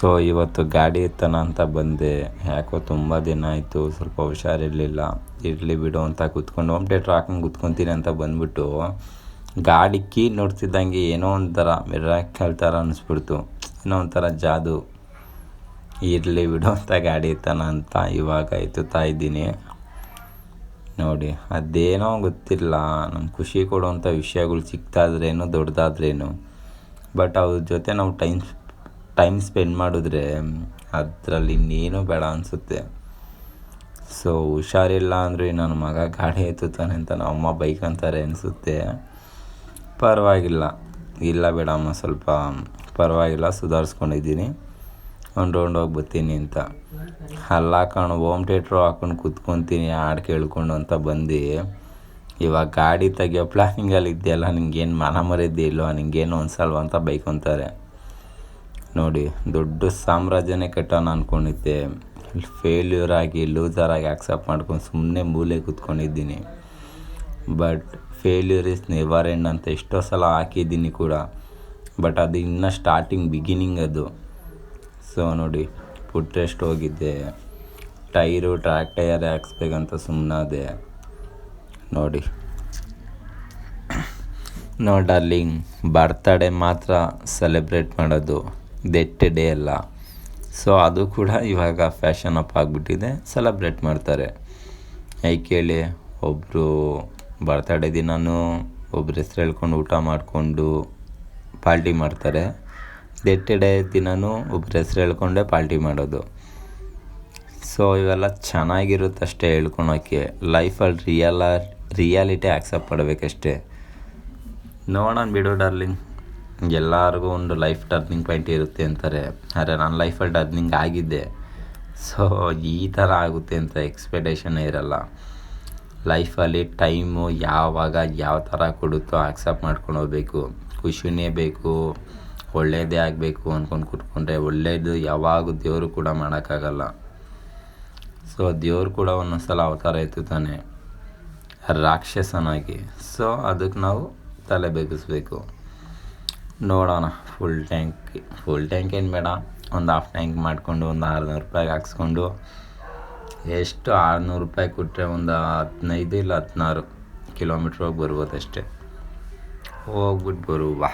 So ಇವತ್ತು ಗಾಡಿ ಎತ್ತನ ಅಂತ ಬಂದೆ. ಯಾಕೋ ತುಂಬ ದಿನ ಆಯಿತು, ಸ್ವಲ್ಪ ಹುಷಾರಿರಲಿಲ್ಲ. ಇರಲಿ ಬಿಡು ಅಂತ ಕೂತ್ಕೊಂಡು, ಹೋಮ್ ಥಿಯೇಟ್ರ್ ಹಾಕೊಂಡು ಕೂತ್ಕೊತೀನಿ ಅಂತ ಬಂದ್ಬಿಟ್ಟು, ಗಾಡಿ ಕೀ ನೋಡ್ತಿದ್ದಂಗೆ ಏನೋ ಒಂಥರ ಮಿರಾಕಲ್ ಥರ ಅನಿಸ್ಬಿಡ್ತು. ಏನೋ ಒಂಥರ ಜಾದು. ಇರಲಿ ಬಿಡು ಅಂತ ಗಾಡಿ ಎತ್ತನ ಅಂತ ಇವಾಗ ಎತ್ತುತ್ತಾ ಇದ್ದೀನಿ. ನೋಡಿ, ಅದೇನೋ ಗೊತ್ತಿಲ್ಲ. ನಮ್ಗೆ ಖುಷಿ ಕೊಡುವಂಥ ವಿಷಯಗಳು ಸಿಗ್ತಾಯಿದ್ರೇನು ದೊಡ್ಡದಾದ್ರೇನು ಬಟ್ ಅವ್ರ ಜೊತೆ ನಾವು ಟೈಮ್ ಟೈಮ್ ಸ್ಪೆಂಡ್ ಮಾಡಿದ್ರೆ ಅದರಲ್ಲಿ ಇನ್ನೇನು ಬೇಡ ಅನಿಸುತ್ತೆ. ಸೊ ಹುಷಾರಿಲ್ಲ ಅಂದರೆ ನನ್ನ ಮಗ ಗಾಡಿ ಎತ್ತುತ್ತಾನೆ ಅಂತ ನಮ್ಮ ಅಮ್ಮ ಬೈಕ್ ಅಂತಾರೆ ಅನಿಸುತ್ತೆ. ಪರವಾಗಿಲ್ಲ. ಇಲ್ಲ ಬೇಡಮ್ಮ, ಸ್ವಲ್ಪ ಪರವಾಗಿಲ್ಲ, ಸುಧಾರಿಸ್ಕೊಂಡಿದ್ದೀನಿ. ಒಂದು ರೌಂಡ್ ಹೋಗಿ ಬರ್ತೀನಿ ಅಂತ. ಅಲ್ಲ ಕಣೋ ಹೋಮ್ ಥಿಯೇಟ್ರು ಹಾಕೊಂಡು ಕೂತ್ಕೊತೀನಿ, ಹಾಡು ಕೇಳ್ಕೊಂಡು ಅಂತ ಬಂದು, ಇವಾಗ ಗಾಡಿ ತೆಗಿಯೋ ಪ್ಲ್ಯಾನಿಂಗಲ್ಲಿ ಇದೆಯಲ್ಲ, ನಿಂಗೇನು ಮನ ಮರಿದ್ದೆ ಇಲ್ವ, ನಿಂಗೇನು ಅನ್ಸಲ್ವ ಅಂತ ಬೈಕೊತಾರೆ. ನೋಡಿ, ದೊಡ್ಡ ಸಾಮ್ರಾಜ್ಯನೇ ಕಟ್ಟೋಣ ಅಂದ್ಕೊಂಡಿದ್ದೆ ಫೇಲ್ಯೂರ್ ಆಗಿ ಲೂಸರ್ ಆಗಿ ಆಕ್ಸೆಪ್ಟ್ ಮಾಡ್ಕೊಂಡು ಸುಮ್ಮನೆ ಮೂಲೆ ಕೂತ್ಕೊಂಡಿದ್ದೀನಿ. But failure is never end ಅಂತ ಎಷ್ಟೋ ಸಲ ಹಾಕಿದ್ದೀನಿ ಕೂಡ. ಬಟ್ ಅದು ಇನ್ನೂ ಸ್ಟಾರ್ಟಿಂಗ್ ಬಿಗಿನಿಂಗ್ ಅದು. ಸೊ ನೋಡಿ ಫುಟ್ ರೆಸ್ಟ್ ಹೋಗಿದ್ದೆ ಟೈರು ಟ್ರ್ಯಾಕ್ ಟೈರ್ ಹಾಕ್ಸ್ಬೇಕಂತ ಸುಮ್ಮನಾದೆ ನೋಡಿ. ನೋ ಡಾರ್ಲಿಂಗ್ ಬರ್ತಡೇ ಮಾತ್ರ ಸೆಲೆಬ್ರೇಟ್ ಮಾಡೋದು. ದೆಟ್ ಡೇ ಅಲ್ಲ. ಸೊ ಅದು ಕೂಡ ಇವಾಗ ಫ್ಯಾಷನ್ ಅಪ್ ಆಗಿಬಿಟ್ಟಿದೆ. ಸೆಲೆಬ್ರೇಟ್ ಮಾಡ್ತಾರೆ. ಕೇಳಿ ಒಬ್ಬರು ಬರ್ತಡೇ ದಿನವೂ ಒಬ್ರು ಹೆಸ್ರು ಹೇಳ್ಕೊಂಡು ಊಟ ಮಾಡಿಕೊಂಡು ಪಾರ್ಟಿ ಮಾಡ್ತಾರೆ. ದೆಟ್ ಡೇ ದಿನವೂ ಒಬ್ರು ಹೆಸ್ರು ಹೇಳ್ಕೊಂಡೇ ಪಾರ್ಟಿ ಮಾಡೋದು. ಸೊ ಇವೆಲ್ಲ ಚೆನ್ನಾಗಿರುತ್ತೆ ಅಷ್ಟೇ ಹೇಳ್ಕೊಳಕ್ಕೆ. ಲೈಫಲ್ಲಿ ರಿಯಲ ರಿಯಾಲಿಟಿ ಆಕ್ಸೆಪ್ಟ್ ಮಾಡಬೇಕಷ್ಟೇ. ನೋಡೋಣ ಬಿಡು ಡಾರ್ಲಿಂಗ್ ಎಲ್ಲರಿಗೂ ಒಂದು ಲೈಫ್ ಟರ್ನಿಂಗ್ ಪಾಯಿಂಟ್ ಇರುತ್ತೆ ಅಂತಾರೆ. ಆದರೆ ನನ್ನ ಲೈಫಲ್ಲಿ ಟರ್ನಿಂಗ್ ಆಗಿದ್ದೆ. ಸೊ ಈ ಥರ ಆಗುತ್ತೆ ಅಂತ ಎಕ್ಸ್ಪೆಕ್ಟೇಷನ್ ಇರಲ್ಲ. ಲೈಫಲ್ಲಿ ಟೈಮು ಯಾವಾಗ ಯಾವ ಥರ ಕೊಡುತ್ತೋ ಆಕ್ಸೆಪ್ಟ್ ಮಾಡ್ಕೊಂಡು ಹೋಗ್ಬೇಕು. ಖುಷಿನೇ ಬೇಕು ಒಳ್ಳೆಯದೇ ಆಗಬೇಕು ಅಂದ್ಕೊಂಡು ಕುತ್ಕೊಂಡ್ರೆ ಒಳ್ಳೆಯದು ಯಾವಾಗೂ ದೇವರು ಕೂಡ ಮಾಡೋಕ್ಕಾಗಲ್ಲ. ಸೊ ದೇವರು ಕೂಡ ಒಂದೊಂದ್ಸಲ ಅವತಾರ ಎತ್ತುತ್ತಾನೆ. ರಾಕ್ಷಸನಾಗಿ. ಸೊ ಅದಕ್ಕೆ ನಾವು ತಲೆ ಬಗ್ಗಿಸ್ಬೇಕು ನೋಡೋಣ. ಫುಲ್ ಟ್ಯಾಂಕ್ ಫುಲ್ ಟ್ಯಾಂಕ್ ಏನು ಬೇಡ. ಒಂದು ಹಾಫ್ ಟ್ಯಾಂಕ್ ಮಾಡಿಕೊಂಡು ಒಂದು ಆರುನೂರು ರೂಪಾಯಿಗೆ ಹಾಕ್ಸ್ಕೊಂಡು ಎಷ್ಟು ಆರುನೂರು ರೂಪಾಯಿ ಕೊಟ್ಟರೆ ಒಂದು ಹದಿನೈದು ಇಲ್ಲ ಹದಿನಾರು ಕಿಲೋಮೀಟ್ರ್ ಹೋಗಿ ಬರ್ಬೋದು ಅಷ್ಟೇ. ಹೋಗ್ಬಿಟ್ಟು ಬರುವ.